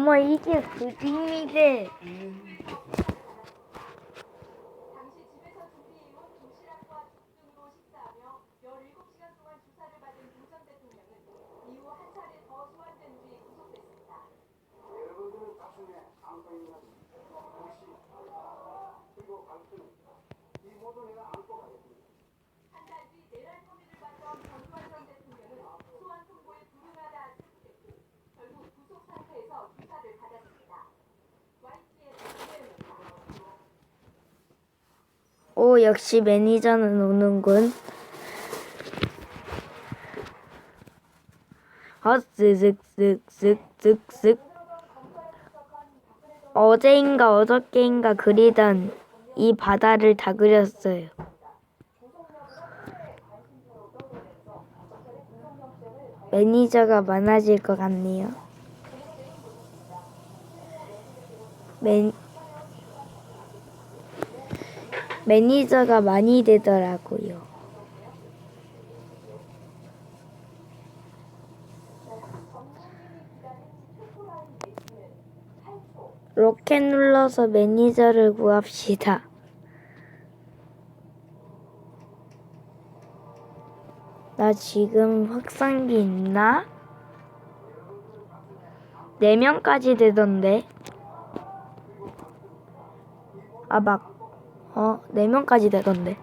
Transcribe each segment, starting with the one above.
엄마 이게 부딩이래. 당시 집에서 준비해온 도시락과 죽 등으로 식사하며 17시간 동안 주사를 받은 김 전 대통령은 이후 한 차례 더 소환된 뒤 구속됐습니다. 여러분들 가슴에 안고 있는 도시 그리고 강수는 이 모두 내가 안고 가겠습니다. 한 달 뒤 내란 혐의를 받던 전두환 전 대통령은 소환 통보에 불응하다 체포됐고 결국 구속 상태에서 주사를 받았습니다. YTN 김혜영입니다. 오 역시 매니저는 오는군. 아 쓱쓱쓱쓱쓱쓱 어제인가 어저께인가 그리던 이 바다를 다 그렸어요. 매니저가 많아질 것 같네요. 매, 매니저가 많이 되더라고요. 로켓 눌러서 매니저를 구합시다. 나 지금 확산기 있나? 4명까지 되던데. 아, 막, 어, 4명까지 되던데.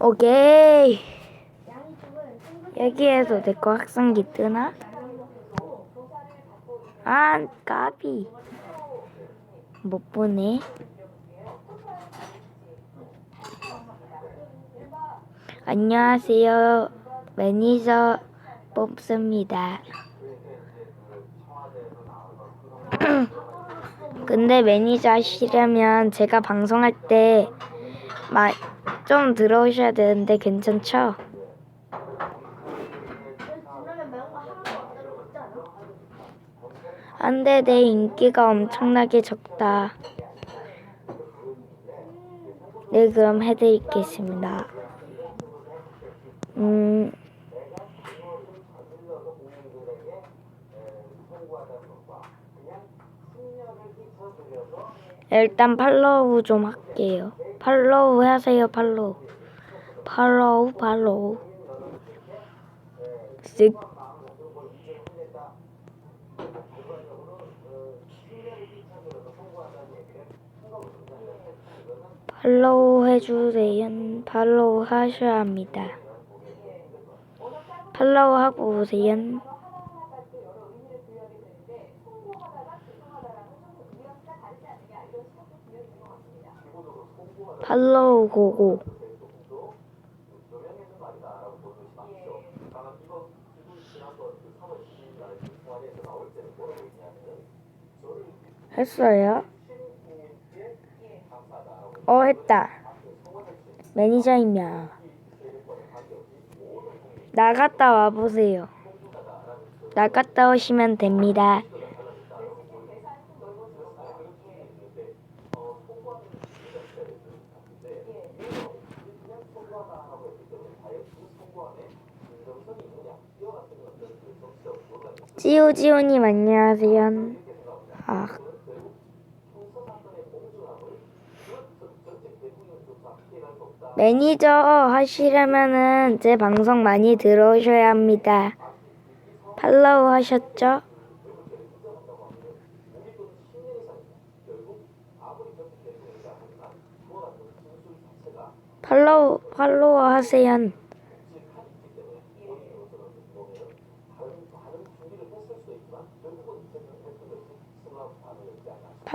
오케이. 여기에서 내 거 확산기 뜨나? 아, 까비. 못 보네. 안녕하세요. 매니저 뽑습니다. 근데 매니저 하시려면 제가 방송할 때 좀 들어오셔야 되는데 괜찮죠? 안돼 내 인기가 엄청나게 적다. 네 그럼 해드리겠습니다. 음 일단 팔로우 좀 할게요. 팔로우 하세요 팔로우. 팔로우 팔로우. 쓱. 팔로우 해주세요. 팔로우 하셔야 합니다. 팔로우 하고 오세요. 팔로우 고고. 했어요? 어, 했다. 매니저이면. 나갔다 와보세요. 나갔다 오시면 됩니다. 지오지오님 안녕하세요. 아. 매니저 하시려면은 제 방송 많이 들어오셔야 합니다. 팔로우 하셨죠? 팔로우 팔로우 하세요.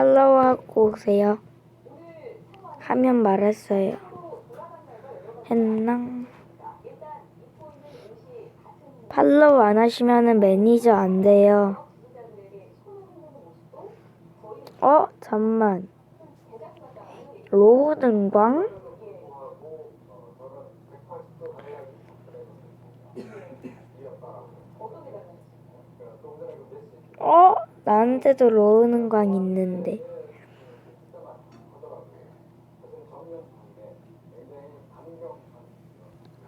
팔로우 하고 오세요. 하면 말했어요. 했나? 팔로우 안 하시면은 매니저 안 돼요. 어? 잠만. 로드광? 어? 나한테도 로우는광 있는데.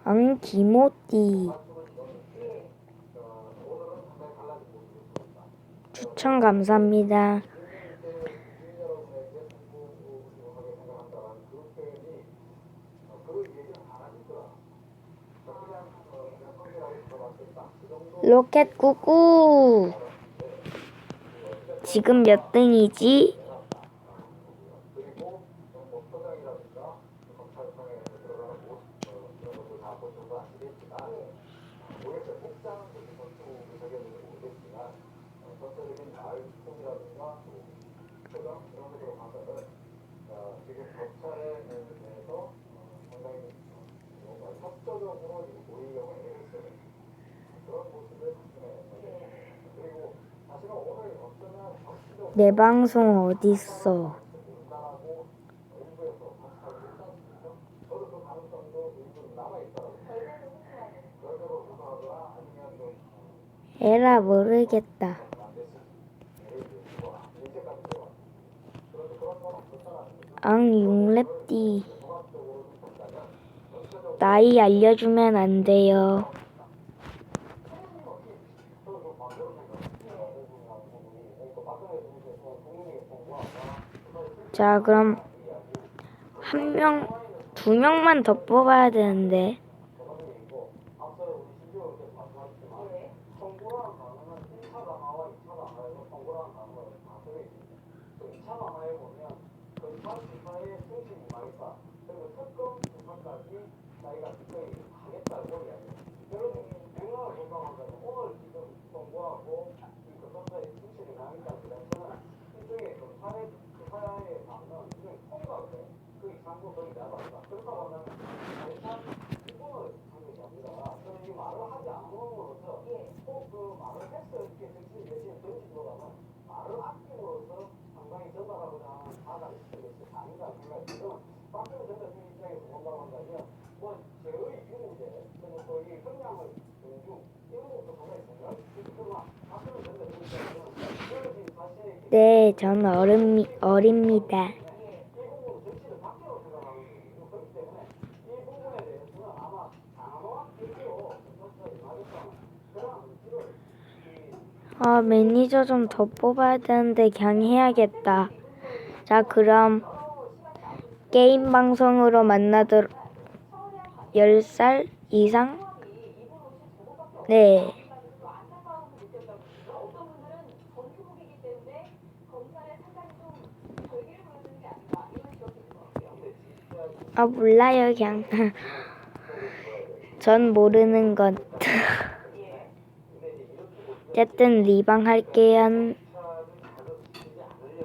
앙 기모띠 추천 감사합니다. 로켓 구구 지금 몇 등이지? 내 방송 어딨어? 에라 모르겠다. 앙 융랩띠 나이 알려주면 안 돼요. 자, 그럼 한 명, 두 명만 더 뽑아야 되는데. 네, 전 어른, 어립니다. 아, 매니저 좀 더 뽑아야 되는데 그냥 해야겠다. 자, 그럼 게임 방송으로 만나도록 10살 이상? 네. 아, 몰라요, 그냥. 전 모르는 것. 어쨌든 리방 할게요.